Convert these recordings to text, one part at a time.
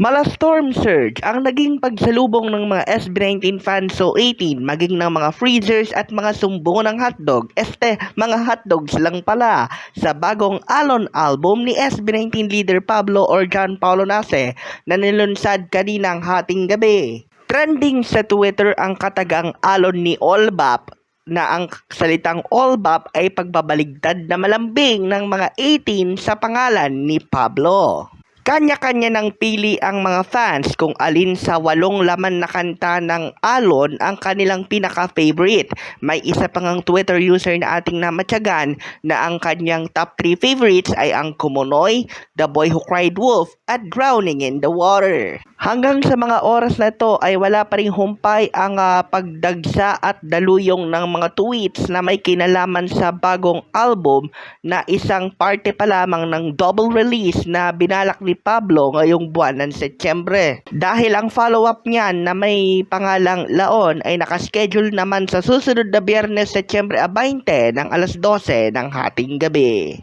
Mala storm surge ang naging pagsalubong ng mga SB19 fans so 18 maging ng mga freezers at mga sumbo ng hotdog. Este, mga hotdogs lang pala sa bagong Alon album ni SB19 leader Pablo or John Paulo Nase na nilunsad kaninang hating gabi. Trending sa Twitter ang katagang Alon ni Olbap na ang salitang Olbap ay pagbabaligtad na malambing ng mga 18 sa pangalan ni Pablo. Kanya-kanya ng pili ang mga fans kung alin sa walong laman na kanta ng Alon ang kanilang pinaka-favorite. May isa pang ang Twitter user na ating namatyagan na ang kanyang top 3 favorites ay ang Kumunoy, The Boy Who Cried Wolf at Drowning in the Water. Hanggang sa mga oras na to ay wala pa ring humpay ang ah, pagdagsa at daluyong ng mga tweets na may kinalaman sa bagong album na isang parte pa lamang ng double release na binalak ni Pablo ngayong buwan ng Setyembre. Dahil ang follow-up niyan na may pangalang Laon ay nakaschedule naman sa susunod na biyernes Setyembre 20 ng alas 12 ng hating gabi.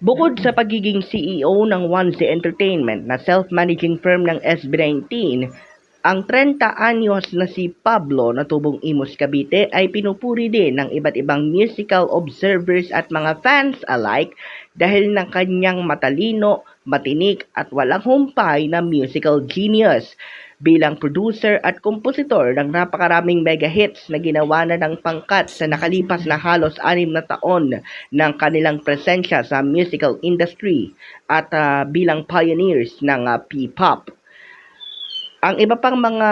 Bukod sa pagiging CEO ng 1Z Entertainment na self-managing firm ng SB19, ang 30 anyos na si Pablo na tubong Imus Cavite ay pinupuri din ng iba't ibang musical observers at mga fans alike dahil ng kanyang matalino, matinik at walang humpay na musical genius bilang producer at kompositor ng napakaraming mega hits na ginawa na ng pangkat sa nakalipas na halos anim na taon ng kanilang presensya sa musical industry at ah, bilang pioneers ng ah, P-pop. Ang iba pang mga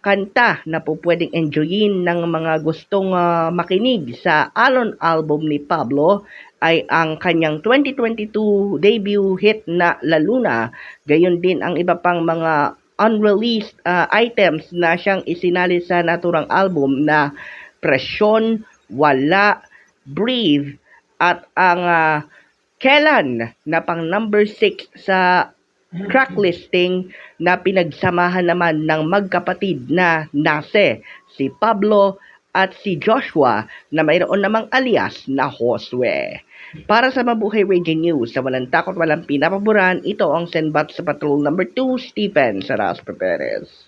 kanta na po pwedeng enjoyin ng mga gustong ah, makinig sa Alon album ni Pablo ay ang kanyang 2022 debut hit na La Luna, gayon din ang iba pang mga unreleased ah, items na siyang isinali sa naturang album na Presyon, Wala, Breathe, at ang ah, Kailan na pang number 6 sa track listing na pinagsamahan naman ng magkapatid na Nase, si Pablo at si Joshua na mayroon namang alias na Josue. Para sa Mabuhay Radio News sa walang takot walang pinapaboran, ito ang Senbat sa Patrol number 2, Stephen Saras Perez.